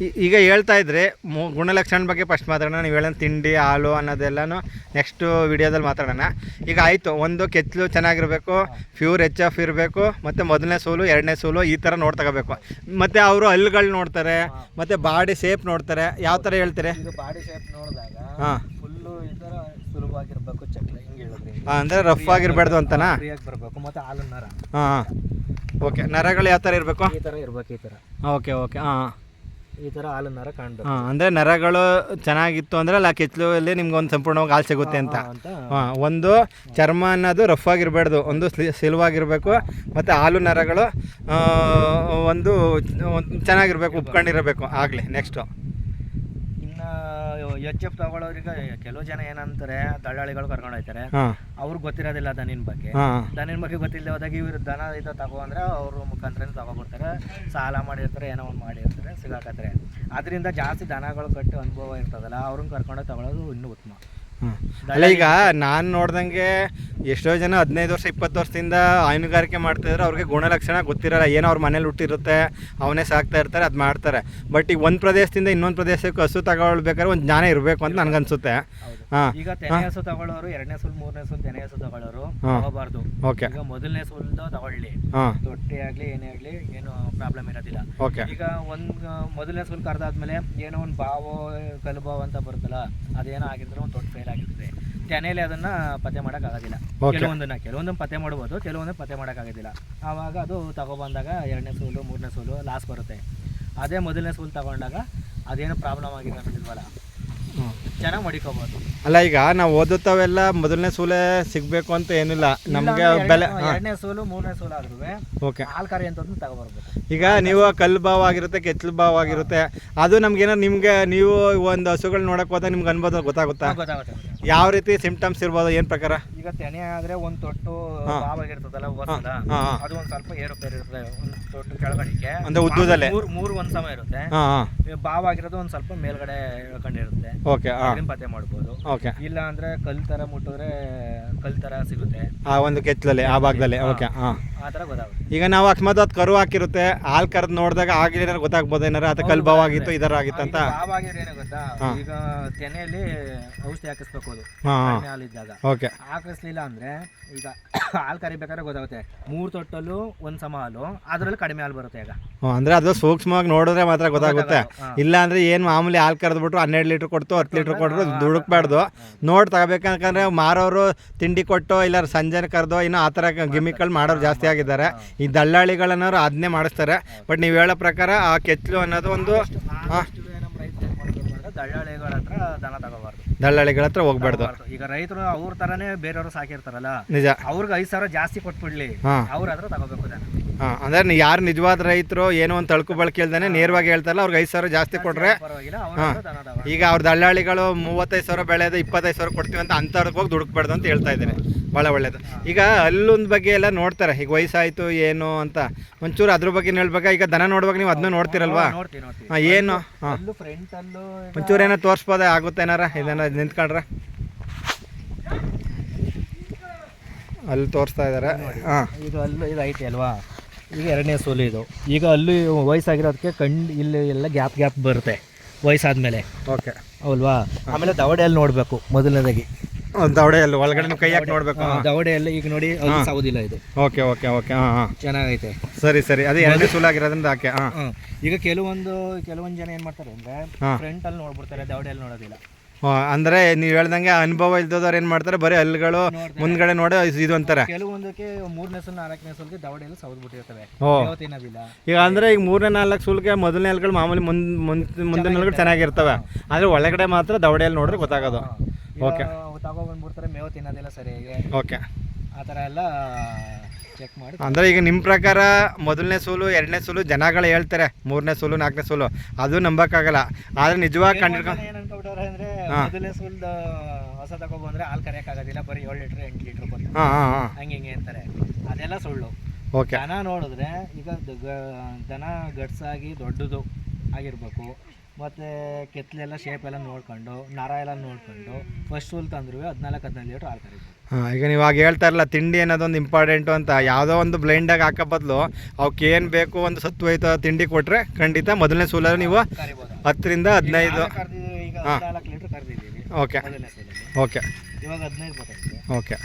ಈಗ ಹೇಳ್ತಾ ಇದ್ರೆ ಮು- ಗುಣಲಕ್ಷಣ ಬಗ್ಗೆ ಫಸ್ಟ್ ಮಾತಾಡೋಣ. ನೀವು ಹೇಳೋಣ ತಿಂಡಿ ಹಾಲು ಅನ್ನೋದೆಲ್ಲನೂ ನೆಕ್ಸ್ಟು ವಿಡಿಯೋದಲ್ಲಿ ಮಾತಾಡೋಣ. ಈಗ ಆಯಿತು. ಒಂದು ಕೆತ್ತಲು ಚೆನ್ನಾಗಿರಬೇಕು ಫ್ಯೂರ್ ಎಚ್ ಎಫ್ ಇರಬೇಕು ಮತ್ತು ಮೊದಲನೇ ಸೋಲು ಎರಡನೇ ಸೋಲು ಈ ಥರ ನೋಡ್ ತಗೋಬೇಕು. ಮತ್ತು ಅವರು ಹಲ್ಲುಗಳು ನೋಡ್ತಾರೆ ಮತ್ತು ಬಾಡಿ ಶೇಪ್ ನೋಡ್ತಾರೆ. ಯಾವ ಥರ ಹೇಳ್ತಾರೆ? ಬಾಡಿ ಶೇಪ್ ನೋಡಿದಾಗ ಹಾಂ. ಫುಲ್ಲು ಈ ಥರ ಸುಲಭವಾಗಿರ್ಬೇಕು ಚಕ್ರ ಹಿಂಗೆ ಹೇಳಿದ್ರಿ. ಅಂದರೆ ರಫ್ ಆಗಿರ್ಬಾರ್ದು ಅಂತನಾ? ಬರಬೇಕು. ಮತ್ತು ಹಾಲು ನರ. ಹಾಂ ಹಾಂ. ಓಕೆ ನರಗಳು ಯಾವ ಥರ ಇರಬೇಕು? ಈ ಥರ ಇರ್ಬೇಕು ಈ ಥರ ಓಕೆ ಓಕೆ. ಹಾಂ. ಈ ಥರ ಹಾಲು ನರ ಕಾಣ್ಬೇಕು. ಹಾಂ ಅಂದರೆ ನರಗಳು ಚೆನ್ನಾಗಿತ್ತು ಅಂದರೆ ಅಲ್ಲ ಕೆಚ್ಚಲಲ್ಲಿ ನಿಮ್ಗೆ ಒಂದು ಸಂಪೂರ್ಣವಾಗಿ ಹಾಲು ಸಿಗುತ್ತೆ ಅಂತ. ಅಂತ. ಹಾಂ ಒಂದು ಚರ್ಮ ಅನ್ನೋದು ರಫ್ ಆಗಿರಬಾರ್ದು. ಒಂದು ಸ್ಲಿ ಸಿಲ್ವಾಗಿರಬೇಕು ಮತ್ತು ಹಾಲು ನರಗಳು ಆ, ಒಂದು ಒಂದು ಚೆನ್ನಾಗಿರ್ಬೇಕು ಉಪ್ಕೊಂಡಿರಬೇಕು ಆಗಲಿ ನೆಕ್ಸ್ಟು ಎಚ್ ಎಫ್ ತಗೊಳ್ಳೋರಿಗೆ ಕೆಲವು ಜನ ಏನಂತಾರೆ ದಳ್ಳಾಳಿಗಳು ಕರ್ಕೊಂಡು ಹೋಗ್ತಾರೆ. ಅವ್ರಿಗೆ ಗೊತ್ತಿರೋದಿಲ್ಲ ದನಿನ ಬಗ್ಗೆ. ದನಿನ ಬಗ್ಗೆ ಗೊತ್ತಿಲ್ಲದೆ ಹೋದಾಗ ಇವ್ರು ದನ ಇದು ತಗೋ ಅಂದ್ರೆ ಅವ್ರ ಮುಖಾಂತರ ತಗೊಬಿಡ್ತಾರೆ. ಸಾಲ ಮಾಡಿರ್ತಾರೆ ಏನೋ ಒಂದು ಮಾಡಿರ್ತಾರೆ ಸಿಗಾಕತ್ತಾರೆ ಅದರಿಂದ ಜಾಸ್ತಿ ದನಗಳು ಕಟ್ಟಿ ಅನುಭವ ಇರ್ತದಲ್ಲ ಅವ್ರನ್ನ ಕರ್ಕೊಂಡು ತಗೊಳ್ಳೋದು ಇನ್ನೂ ಉತ್ತಮ. ಅಲ್ಲ ಈಗ ನಾನು ನೋಡ್ದಂಗೆ ಎಷ್ಟೋ ಜನ ಹದಿನೈದು ವರ್ಷ ಇಪ್ಪತ್ತು ವರ್ಷದಿಂದ ಹೈನುಗಾರಿಕೆ ಮಾಡ್ತಿದ್ರೆ ಅವ್ರಿಗೆ ಗುಣಲಕ್ಷಣ ಗೊತ್ತಿರಲ್ಲ. ಏನೋ ಅವ್ರ ಮನೇಲಿ ಹುಟ್ಟಿರುತ್ತೆ ಅವನೇ ಸಾಕ್ತಾ ಇರ್ತಾರೆ ಅದು ಮಾಡ್ತಾರೆ. ಬಟ್ ಈಗ ಒಂದು ಪ್ರದೇಶದಿಂದ ಇನ್ನೊಂದು ಪ್ರದೇಶಕ್ಕೆ ಹಸು ತಗೊಳ್ಬೇಕಾದ್ರೆ ಒಂದು ಜ್ಞಾನ ಇರಬೇಕು ಅಂತ ನನಗನ್ಸುತ್ತೆ. ಹಾಂ. ಈಗ ತೆನೆ ಹಸು ತಗೊಳ್ಳೋರು ಎರಡನೇ ಸುಲ್ ಮೂರನೇ ಸುಲ್ ತೆನೆ ಹಸು ತಗೊಳ್ಳೋರು. ತಗೋಬಾರ್ದು. ಓಕೆ. ಈಗ ಮೊದಲನೇ ಸುಲ್ದು ತಗೊಳ್ಳಿ. ತೊಟ್ಟಿ ಆಗಲಿ ಏನೇ ಆಗ್ಲಿ ಏನು ಪ್ರಾಬ್ಲಮ್ ಇರೋದಿಲ್ಲ. ಓಕೆ. ಈಗ ಒಂದು ಮೊದಲನೇ ಸುಲ್ ಕರೆದಾದ್ಮೇಲೆ ಏನೋ ಒಂದು ಬಾವು ಕಲ್ಬಾವ್ ಅಂತ ಬರುತ್ತಲ್ಲ ಅದೇನೋ ಆಗಿದ್ರೆ ಒಂದು ತೊಟ್ಟು ಫೇಲ್ ಆಗಿರ್ತದೆ. ತೆನೆಯಲ್ಲಿ ಅದನ್ನ ಪತ್ತೆ ಮಾಡಕ್ ಆಗೋದಿಲ್ಲ Okay. ಕೆಲವೊಂದನ್ನ ಕೆಲವೊಂದನ್ನ ಪತ್ತೆ ಮಾಡ್ಬೋದು ಕೆಲವೊಂದನ್ನ ಪತ್ತೆ ಮಾಡಕ್ ಆಗೋದಿಲ್ಲ ಆವಾಗ ಅದು ತಗೊಬಂದಾಗ ಎರಡನೇ ಸೂಲು ಮೂರನೇ ಸೂಲು ಲಾಸ್ ಬರುತ್ತೆ. ಅದೇ ಮೊದಲನೇ ಸೋಲು ತಗೊಂಡಾಗ ಅದೇನು ಪ್ರಾಬ್ಲಮ್ ಆಗಿದೆ ಅಂತಿಲ್ವಲ್ಲ ಚೆನ್ನಾಗಿ ಮಡಿಕೋಬೋದು. ಅಲ್ಲ ಈಗ ನಾವು ಓದುತ್ತವೆಲ್ಲ ಮೊದಲನೇ ಸೂಲೆ ಸಿಗಬೇಕು ಅಂತ ಏನಿಲ್ಲ. ನಮಗೆ ಬೆಲೆ ಎರಡನೇ ಸೂಲು ಮೂರನೇ ಸೂಲು ಆದ್ರೂ ಓಕೆ ಹಾಲ್ ಅಂತ ತಗೊಬರ್ಬೇಕು. ಈಗ ನೀವು ಕಲ್ಲು ಭಾವ ಆಗಿರುತ್ತೆ ಕೆಚ್ಚಲು ಭಾವ ಆಗಿರುತ್ತೆ. ಅದು ನಮ್ಗೇನೋ ನಿಮಗೆ ನೀವು ಒಂದು ಹಸುಗಳು ನೋಡಕ್ಕೆ ಹೋದಾಗ ನಿಮ್ಗೆ ಅನ್ಬೋದು ಗೊತ್ತಾಗುತ್ತೆ ಗೊತ್ತಾಗುತ್ತೆ. ಯಾವ ರೀತಿ ಸಿಂಪ್ಟಮ್ಸ್ ಇರ್ಬೋದು ಏನ್ ಪ್ರಕಾರ? ಈಗ ತೆನೆ ಆದ್ರೆ ಒಂದ್ ತೊಟ್ಟು ಹಾ. ಬಾವಾಗಿರ್ತದಲ್ಲ ಹೊಸದ ಹಾ, ಹಾ. ಅದು ಒಂದ್ ಸ್ವಲ್ಪ ಏರುಪೇರು ಇರ್ತದೆ ಒಂದ್ ತೊಟ್ಟು ಕೆಳಗಡೆಗೆ. ಅಂದ್ರೆ ಉದ್ದದಲ್ಲೇ? ಮೂರ್ ಮೂರು ಒಂದ್ ಸಮ ಇರುತ್ತೆ. ಬಾವ ಆಗಿರೋದು ಬಾವಾಗಿರೋದು ಒಂದ್ ಸ್ವಲ್ಪ ಮೇಲ್ಗಡೆ ಇಳ್ಕೊಂಡಿರುತ್ತೆ ಓಕೆ ಹಾಂ. ಅದನ್ನ ಪತ್ತೆ ಮಾಡ್ಬೋದು. ಓಕೆ. ಇಲ್ಲ ಅಂದ್ರೆ ಕಲ್ ತರ ಮುಟ್ಟಿದ್ರೆ ಕಲ್ ತರ ಸಿಗುತ್ತೆ. ಆ ಒಂದು ಕೆತ್ತಲಲ್ಲಿ ಆ ಭಾಗದಲ್ಲಿ ಓಕೆ ಹಾಂ. ಆ ಗೊತ್ತಾಗುತ್ತೆ. ಈಗ ನಾವು ಅಕಸ್ಮಾತ್ ಅದು ಕರು ಹಾಕಿರುತ್ತೆ ಹಾಲು ಕರೆದು ನೋಡಿದಾಗ ಆಗಲಿ ಏನಾರು ಗೊತ್ತಾಗ್ಬೋದು ಏನಾರ ಅದ ಕಲ್ಬಾವ್ ಆಗಿತ್ತು ಇದರ ಆಗಿತ್ತು ಅಂತ. ಬಾವಾಗಿದ್ರೆ ಏನೇ ಗೊತ್ತಾ? ಈಗ ತೆನೆಯಲ್ಲಿ ಔಷಧಿ ಹಾಕಿಸ್ಬೇಕು ಅದು ಹಾಂ ಹಾಲಿದ್ದಾಗ ಓಕೆ. ಹಾಕಿಸ್ಲಿಲ್ಲ ಅಂದ್ರೆ ಈಗ ಹಾಲು ಕರಿಬೇಕಾದ್ರೆ ಗೊತ್ತಾಗುತ್ತೆ. ಮೂರು ತೊಟ್ಟಲು ಒಂದ್ ಸಮ ಹಾಲು ಅದ್ರಲ್ಲಿ ಕಡಿಮೆ ಹಾಲು ಬರುತ್ತೆ ಈಗ. ಅಂದ್ರೆ ಅದು ಸೂಕ್ಷ್ಮವಾಗಿ ನೋಡಿದ್ರೆ ಮಾತ್ರ ಗೊತ್ತಾಗುತ್ತೆ. ಇಲ್ಲ ಅಂದ್ರೆ ಏನು ಮಾಮೂಲಿ ಹಾಲು ಕರೆದ್ಬಿಟ್ಟು ಹನ್ನೆರಡು ಲೀಟ್ರ್ ಕೊಡ್ತು ಹತ್ತು ಲೀಟ್ರ್ ಕೊಟ್ಟರು ದುಡುಕ್ಬಾರ್ದು. ನೋಡಿ ತಗೋಬೇಕಂದ್ರೆ ಮಾರೋರು ತಿಂಡಿ ಕೊಟ್ಟು ಇಲ್ಲ ಸಂಜೆ ಕರೆದು ಇನ್ನೂ ಆ ಥರ ಗಿಮಿಕಲ್ ಮಾಡೋರು ಜಾಸ್ತಿ ಆಗಿದ್ದಾರೆ ಈ ದಲ್ಲಾಳಿಗಳನ್ನೋರು ಅದನ್ನೇ ಮಾಡಿಸ್ತಾರೆ. ಬಟ್ ನೀವು ಹೇಳೋ ಪ್ರಕಾರ ಆ ಕೆಚ್ಚಲು ಅನ್ನೋದು ಒಂದು ದಳ್ಳಾಳಿಗಳ ಹತ್ರ ದನ ತಗೋಬಾರ್ದು ದಳ್ಳಾಳಿಗಳ ಹತ್ರ ಹೋಗ್ಬಾರ್ದು. ಈಗ ರೈತರು ಅವ್ರ ತರನೇ ಬೇರೆಯವರು ಸಾಕಿರ್ತಾರಲ್ಲ ನಿಜ. ಅವ್ರಿಗೆ ಐದ್ ಸಾವಿರ ಜಾಸ್ತಿ ಕೊಟ್ಬಿಡ್ಲಿ. ಅವ್ರ ಹತ್ರ ತಗೋಬೇಕು ದನ ಹಾಂ ಅಂದರೆ ಯಾರು ನಿಜವಾದ ರೈತರು ಏನೋ ಒಂದು ತಳ್ಕು ಬಳಕೆ ಇಲ್ದಾನೆ ನೇರವಾಗಿ ಹೇಳ್ತಾರಲ್ಲ ಅವ್ರಿಗೆ ಐದು ಸಾವಿರ ಜಾಸ್ತಿ ಕೊಟ್ಟರೆ ಪರವಾಗಿಲ್ಲ ಅವ್ರ ಹತ್ರ ದನ ತಗೋ ಈಗ ಅವ್ರ ದಲ್ಲಾಳಿಗಳು ಮೂವತ್ತೈದು ಸಾವಿರ ಬೆಳೆದು ಇಪ್ಪತ್ತೈದು ಸಾವಿರ ಕೊಡ್ತೀವಿ ಅಂತ ಅಂಥವ್ರಿಗೆ ಹೋಗಿ ದುಡುಕ್ಬಾರ್ದು ಅಂತ ಹೇಳ್ತಾ ಇದ್ದಾರೆ ಭಾಳ ಒಳ್ಳೇದು. ಈಗ ಅಲ್ಲೊಂದು ಬಗ್ಗೆ ಎಲ್ಲ ನೋಡ್ತಾರೆ ಈಗ ವಯಸ್ಸಾಯಿತು ಏನು ಅಂತ. ಒಂಚೂರು ಅದ್ರ ಬಗ್ಗೆ ಹೇಳ್ಬೇಕಾ? ಈಗ ದನ ನೋಡುವಾಗ ನೀವು ಅದನ್ನ ನೋಡ್ತಿರಲ್ವಾ? ನೋಡ್ತೀವಿ ನೋಡ್ತೀವಿ. ಹಾಂ ಏನು? ಹಾಂ. ಅಲ್ಲೂ ಫ್ರಂಟ್ ಅಲ್ಲೂ ಈಗ ಒಂಚೂರು ಏನೋ ತೋರಿಸ್ಬೋದ? ಆಗುತ್ತೆ ಏನಾರ? ಇದನ್ನ ನಿಂತ್ಕೊಂಡ್ರೆ? ಅಲ್ಲಿ ತೋರಿಸ್ತಾ ಇದ್ದಾರೆ ಹಾಂ. ಇದು ಅಲ್ಲೂ ಇದು ಐತಿ ಅಲ್ವಾ? ಈಗ ಎರಡನೇ ಸೋಲು ಇದು. ಈಗ ಅಲ್ಲಿ ವಯಸ್ಸಾಗಿರೋದಕ್ಕೆ ಕಣ್ಣು ಇಲ್ಲಿ ಎಲ್ಲ ಗ್ಯಾಪ್ ಗ್ಯಾಪ್ ಬರುತ್ತೆ ವಯಸ್ಸಾದ್ಮೇಲೆ. ಓಕೆ. ಅಲ್ವಾ? ಆಮೇಲೆ ದವಡೆಯಲ್ಲಿ ನೋಡಬೇಕು ಮೊದಲನೇದಾಗಿ. ದವಡೆಯಲ್ಲಿ ಒಳಗಡೆ ಕೈ ಹಾಕಿ ನೋಡಬೇಕು. ದವಡೆಯಲ್ಲಿ ಈಗ ನೋಡಿ ಸಾವುದಿಲ್ಲ ಇದು. ಓಕೆ ಓಕೆ ಓಕೆ ಹಾಂ ಹಾಂ. ಚೆನ್ನಾಗೈತೆ. ಸರಿ ಸರಿ. ಅದೇ ಎರಡನೇ ಸುಲಾಗಿರೋದ್ರಿಂದ ಹಾಕಿ ಹಾಂ. ಹ್ಮ್. ಈಗ ಕೆಲವೊಂದು ಕೆಲವೊಂದು ಜನ ಏನು ಮಾಡ್ತಾರೆ ಅಂದ್ರೆ ಫ್ರಂಟಲ್ಲಿ ನೋಡ್ಬಿಡ್ತಾರೆ ದವಡೆಯಲ್ಲಿ ನೋಡೋದಿಲ್ಲ. ಅಂದರೆ ನೀವು ಹೇಳ್ದಂಗೆ ಅನುಭವ ಇಲ್ದೋದವ್ರು ಏನು ಮಾಡ್ತಾರೆ? ಬರೀ ಹಲ್ಗಳು ಮುಂದ್ಗಡೆ ನೋಡಿ ಇದು ಅಂತಾರೆ. ಕೆಲವೊಂದಕ್ಕೆ ಮೂರನೇ ಸಲ ನಾಲ್ಕನೇ ಸಲಕ್ಕೆ ದವಡೆಯಲ್ಲಿ ಸೌದ್ ಬಿಟ್ಟಿರ್ತವೆ. ಈಗ ಅಂದರೆ ಈಗ ಮೂರನೇ ನಾಲ್ಕು ಸುಲ್ಗೆ ಮೊದಲನೇ ಹಲ್ಗಳು ಮಾಮೂಲಿ ಮುಂದ್ ಮುಂದ್ ಮುಂದಿನ ಹಲ್ಗಳು ಚೆನ್ನಾಗಿರ್ತವೆ. ಆದರೆ ಒಳಗಡೆ ಮಾತ್ರ ದವಡೆಯಲ್ಲಿ ನೋಡ್ರೆ ಗೊತ್ತಾಗೋದು. ಓಕೆ. ತಗೋ ಬಂದ್ಬಿಡ್ತಾರೆ ಮೇವು ತಿನ್ನೋದಿಲ್ಲ ಸರಿಯಾಗಿ ಓಕೆ. ಆ ಥರ ಎಲ್ಲ ಚೆಕ್ ಮಾಡಿ ಅಂದರೆ ಈಗ ನಿಮ್ಮ ಪ್ರಕಾರ ಮೊದಲನೇ ಸೋಲು ಎರಡನೇ ಸೋಲು ಜನಗಳು ಹೇಳ್ತಾರೆ. ಮೂರನೇ ಸೋಲು ನಾಲ್ಕನೇ ಸೋಲು. ಅದು ನಂಬಕ್ಕಾಗಲ್ಲ. ಆದರೆ ನಿಜವಾಗಿ ಏನ್ ಅನ್ಕೊಬಿಟ್ಟವ್ರೆ ಅಂದ್ರೆ ಮೊದಲನೇ ಸುಲ್ದ ಹೊಸ ತಗೊಬಂದ್ರೆ ಹಾಲು ಕರೆಯಕ್ ಆಗೋದಿಲ್ಲ. ಬರೀ ಏಳು ಲೀಟರ್ ಎಂಟು ಲೀಟರ್ ಬಂದು ಹಾಂ ಹಾಂ ಹಾಂ. ಹಂಗೆ ಹಿಂಗೆ ಅಂತಾರೆ. ಅದೆಲ್ಲ ಸುಳ್ಳು. ಓಕೆ. ದನ ನೋಡಿದ್ರೆ ಈಗ ದ- ಗ- ದನ ಗಟ್ಸಾಗಿ ದೊಡ್ಡದು ಆಗಿರ್ಬೇಕು. ಮತ್ತು ಕೆತ್ತಲೆಲ್ಲ ಶೇಪ್ ಎಲ್ಲ ನೋಡ್ಕೊಂಡು ನರ ಎಲ್ಲ ನೋಡ್ಕೊಂಡು ಫಸ್ಟ್ ಹುಲ್ ತಂದ್ರು ಹದಿನಾಲ್ಕು ಹದಿನೈದು ಲೀಟ್ರ್ ಹಾಲು ಕರಿಬೋದು. ಹಾಂ ಈಗ ನೀವು ಆಗ ಹೇಳ್ತಾ ಇರಲ್ಲ ತಿಂಡಿ ಅನ್ನೋದೊಂದು ಇಂಪಾರ್ಟೆಂಟು ಅಂತ. ಯಾವುದೋ ಒಂದು ಬ್ಲೈಂಡಾಗಿ ಹಾಕೋ ಬದಲು ಅವಕ್ಕೆ ಏನು ಬೇಕು ಒಂದು ಸತ್ತು ಹೋಯ್ತು ತಿಂಡಿ ಕೊಟ್ಟರೆ ಖಂಡಿತ ಮೊದಲನೇ ಸೂಲಲ್ಲಿ ನೀವು ಕರಿಬೋದು. ಹತ್ತರಿಂದ ಹದಿನೈದು ಈಗ ಹಾ. ಹದಿನಾಲ್ಕು ಲೀಟ್ರ್ ಕರ್ದಿದ್ದೀವಿ. ಓಕೆ ಮೊದಲನೇ ಓಕೆ ಇವಾಗ ಹದಿನೈದು ಬರ್ತೈತೆ. ಓಕೆ